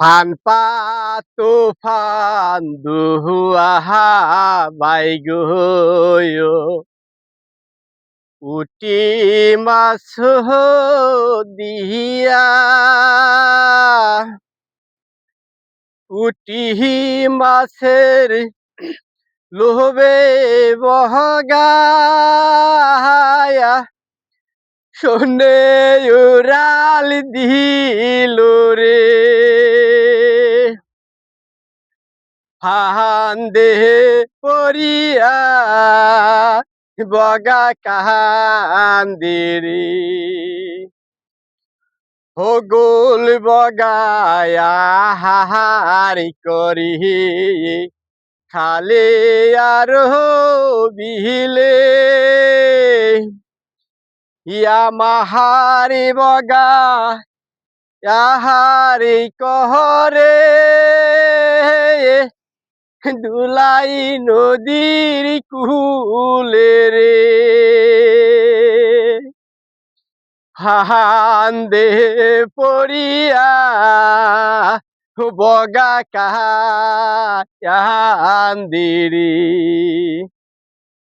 Fun পা তুফান দুহুয়াহা বাইগো উটি মাছ দিয়া উটি মাছের লোভে বহগায়া শোনে উড়াল দিল রে। ফান্দে পরিয়া বগা কান্দিরি হগুল বগায়া হাহারি করি খালে আর বিহিলে ইয়া মাহারি বগা ইয়াহারি কহরে। দুলাই নদীর কুলে রে। হান্দে পড়িয়া বগা কাহা কান্দিরি